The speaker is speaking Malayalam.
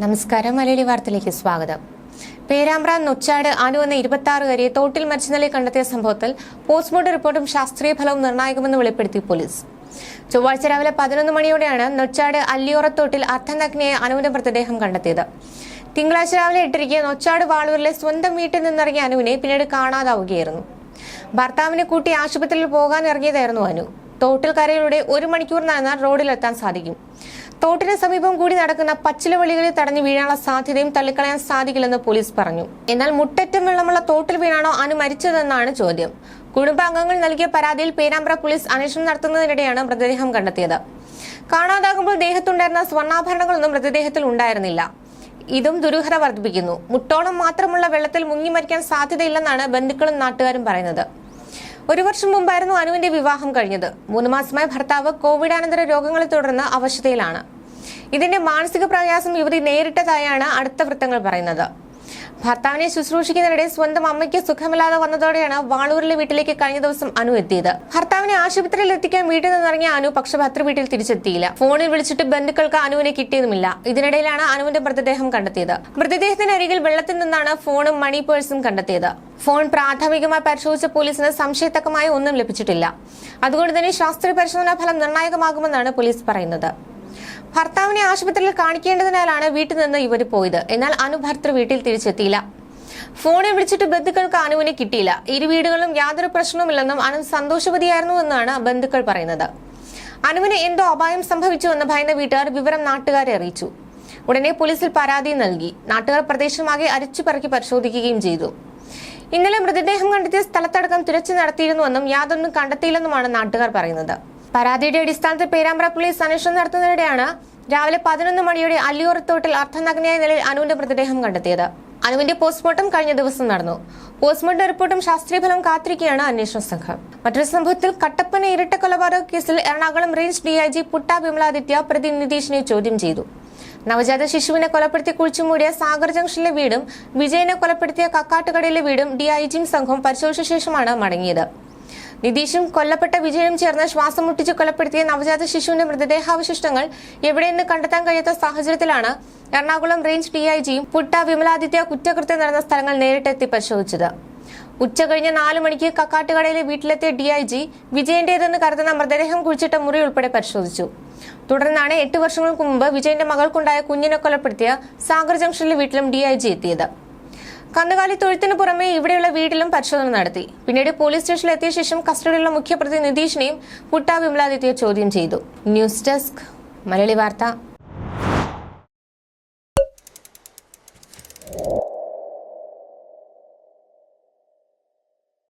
നമസ്കാരം മലയാളി വാർത്തയിലേക്ക് സ്വാഗതം. പേരാമ്പ്ര നൊച്ചാട് അനു എന്ന വരെ തോട്ടിൽ മരിച്ച നിലയിൽ കണ്ടെത്തിയ സംഭവത്തിൽ പോസ്റ്റ്മോർട്ടം റിപ്പോർട്ടും ശാസ്ത്രീയ ഫലവും നിർണായകമെന്ന് വെളിപ്പെടുത്തി പോലീസ്. ചൊവ്വാഴ്ച രാവിലെ പതിനൊന്ന് മണിയോടെയാണ് നൊച്ചാട് അല്ലിയോറത്തോട്ടിൽ അർദ്ധനഗ്നയെ അനുവിന്റെ മൃതദേഹം കണ്ടെത്തിയത്. തിങ്കളാഴ്ച രാവിലെ എട്ടരയ്ക്ക് നൊച്ചാട് വാളൂരിലെ സ്വന്തം വീട്ടിൽ നിന്നിറങ്ങിയ അനുവിനെ പിന്നീട് കാണാതാവുകയായിരുന്നു. ഭർത്താവിനെ കൂട്ടി ആശുപത്രിയിൽ പോകാൻ ഇറങ്ങിയതായിരുന്നു അനു. തോട്ടിൽ കരയിലൂടെ ഒരു മണിക്കൂർ നടന്നാൽ റോഡിലെത്താൻ സാധിക്കും. തോട്ടിന് സമീപം കൂടി നടക്കുന്ന പച്ചിലവള്ളികളിൽ തടഞ്ഞു വീഴാനുള്ള സാധ്യതയും തള്ളിക്കളയാൻ സാധിക്കില്ലെന്ന് പോലീസ് പറഞ്ഞു. എന്നാൽ മുട്ടറ്റം വെള്ളമുള്ള തോട്ടിൽ വീണാണോ അനു മരിച്ചതെന്നാണ് ചോദ്യം. കുടുംബാംഗങ്ങൾ നൽകിയ പരാതിയിൽ പേരാമ്പ്ര പോലീസ് അന്വേഷണം നടത്തുന്നതിനിടെയാണ് മൃതദേഹം കണ്ടെത്തിയത്. കാണാതാകുമ്പോൾ ദേഹത്തുണ്ടായിരുന്ന സ്വർണാഭരണങ്ങളൊന്നും മൃതദേഹത്തിൽ ഉണ്ടായിരുന്നില്ല. ഇതും ദുരൂഹത വർദ്ധിപ്പിക്കുന്നു. മുട്ടോളം മാത്രമുള്ള വെള്ളത്തിൽ മുങ്ങി മരിക്കാൻ സാധ്യതയില്ലെന്നാണ് ബന്ധുക്കളും നാട്ടുകാരും പറയുന്നത്. ഒരു വർഷം മുമ്പായിരുന്നു അനുവിന്റെ വിവാഹം കഴിഞ്ഞത്. മൂന്ന് മാസമായി ഭർത്താവ് കോവിഡാനന്തര രോഗങ്ങളെ തുടർന്ന് അവശതയിലാണ്. ഇതിന്റെ മാനസിക പ്രയാസം യുവതി നേരിട്ടതായാണ് അടുത്ത വൃത്തങ്ങൾ പറയുന്നത്. ഭർത്താവിനെ ശുശ്രൂഷിക്കുന്നതിനിടെ സ്വന്തം അമ്മയ്ക്ക് സുഖമില്ലാതെ വന്നതോടെയാണ് വാളൂരിലെ വീട്ടിലേക്ക് കഴിഞ്ഞ ദിവസം അനു എത്തിയത്. ഭർത്താവിനെ ആശുപത്രിയിൽ എത്തിക്കാൻ വീട്ടിൽ നിന്നിറങ്ങിയ അനു പക്ഷെ ഭർത്തൃ വീട്ടിൽ തിരിച്ചെത്തിയില്ല. ഫോണിൽ വിളിച്ചിട്ട് ബന്ധുക്കൾക്ക് അനുവിനെ കിട്ടിയതുമില്ല. ഇതിനിടയിലാണ് അനുവിന്റെ മൃതദേഹം കണ്ടെത്തിയത്. മൃതദേഹത്തിന് അരികിൽ വെള്ളത്തിൽ നിന്നാണ് ഫോണും മണി പേഴ്സും കണ്ടെത്തിയത്. ഫോൺ പ്രാഥമികമായി പരിശോധിച്ച പോലീസിന് സംശയത്തക്കമായി ഒന്നും ലഭിച്ചിട്ടില്ല. അതുകൊണ്ട് തന്നെ ശാസ്ത്രീയ പരിശോധനാ ഫലം നിർണായകമാകുമെന്നാണ് പോലീസ് പറയുന്നത്. ഭർത്താവിനെ ആശുപത്രിയിൽ കാണിക്കേണ്ടതിനാലാണ് വീട്ടിൽ നിന്ന് ഇവർ പോയത്. എന്നാൽ അനു ഭർത്തൃ വീട്ടിൽ തിരിച്ചെത്തിയില്ല. ഫോണിൽ വിളിച്ചിട്ട് ബന്ധുക്കൾക്ക് അനുവിനെ കിട്ടിയില്ല. ഇരു വീടുകളിലും യാതൊരു പ്രശ്നവുമില്ലെന്നും അനു സന്തോഷവതിയായിരുന്നു എന്നാണ് ബന്ധുക്കൾ പറയുന്നത്. അനുവിന് എന്തോ അപായം സംഭവിച്ചുവെന്ന് ഭയന്ന വീട്ടുകാർ വിവരം നാട്ടുകാരെ അറിയിച്ചു. ഉടനെ പോലീസിൽ പരാതി നൽകി. നാട്ടുകാർ പ്രദേശമാകെ അരിച്ചുപറക്കി പരിശോധിക്കുകയും ചെയ്തു. ഇന്നലെ മൃതദേഹം കണ്ടെത്തിയ സ്ഥലത്തടക്കം തിരച്ചു നടത്തിയിരുന്നുവെന്നും യാതൊന്നും കണ്ടെത്തിയില്ലെന്നുമാണ് നാട്ടുകാർ പറയുന്നത്. പരാതിയുടെ അടിസ്ഥാനത്തിൽ പേരാമ്പ്ര പോലീസ് അന്വേഷണം നടത്തുന്നതിനിടെയാണ് രാവിലെ പതിനൊന്ന് മണിയോടെ അല്ലിയോറത്തോട്ടിൽ അർദ്ധനഗ്നയായ നിലയിൽ അനുവിന്റെ മൃതദേഹം കണ്ടെത്തിയത്. അനുവിന്റെ പോസ്റ്റ്മോർട്ടം കഴിഞ്ഞ ദിവസം നടന്നു. പോസ്റ്റ്മോർട്ടം റിപ്പോർട്ടും ശാസ്ത്രീയ ഫലം കാത്തിരിക്കുകയാണ് അന്വേഷണ സംഘം. മറ്റൊരു സംഭവത്തിൽ കട്ടപ്പന ഇരട്ട കൊലപാതക കേസിൽ എറണാകുളം റേഞ്ച് ഡിഐജി പുട്ട വിമലാദിത്യ പ്രതി നിതീഷിനെ ചോദ്യം ചെയ്തു. നവജാത ശിശുവിനെ കൊലപ്പെടുത്തി കുഴിച്ചുമൂടിയ സാഗർ ജംഗ്ഷനിലെ വീടും വിജയനെ കൊലപ്പെടുത്തിയ കക്കാട്ടുകടയിലെ വീടും ഡിഐജിയും സംഘം പരിശോധിച്ച ശേഷമാണ് മടങ്ങിയത്. നിതീഷും കൊല്ലപ്പെട്ട വിജയനും ചേർന്ന് ശ്വാസം മുട്ടിച്ച് കൊലപ്പെടുത്തിയ നവജാത ശിശുവിന്റെ മൃതദേഹാവശിഷ്ടങ്ങൾ എവിടെയെന്ന് കണ്ടെത്താൻ കഴിയാത്ത സാഹചര്യത്തിലാണ് എറണാകുളം റേഞ്ച് ഡിഐജിയും പുട്ട വിമലാദിത്യ കുറ്റകൃത്യം നടന്ന സ്ഥലങ്ങൾ നേരിട്ടെത്തി പരിശോധിച്ചത്. ഉച്ച കഴിഞ്ഞ നാലു മണിക്ക് കക്കാട്ടുകടയിലെ വീട്ടിലെത്തിയ ഡിഐജി വിജയന്റേതെന്ന് കരുതുന്ന മൃതദേഹം കുഴിച്ചിട്ട മുറി ഉൾപ്പെടെ പരിശോധിച്ചു. തുടർന്നാണ് എട്ട് വർഷങ്ങൾക്ക് മുമ്പ് വിജയന്റെ മകൾക്കുണ്ടായ കുഞ്ഞിനെ കൊലപ്പെടുത്തിയ സാഗർ ജംഗ്ഷനിലെ വീട്ടിലും ഡിഐജി എത്തിയത്. കന്നുകാലി തൊഴുത്തിന് പുറമെ ഇവിടെയുള്ള വീട്ടിലും പരിശോധന നടത്തി. പിന്നീട് പോലീസ് സ്റ്റേഷനിൽ എത്തിയ ശേഷം കസ്റ്റഡിയിലുള്ള മുഖ്യപ്രതി നിതീഷിനെയും പുട്ട വിമലാദിത്യയെ ചോദ്യം ചെയ്തു. ന്യൂസ് ഡെസ്ക് മലയാളി വാർത്ത.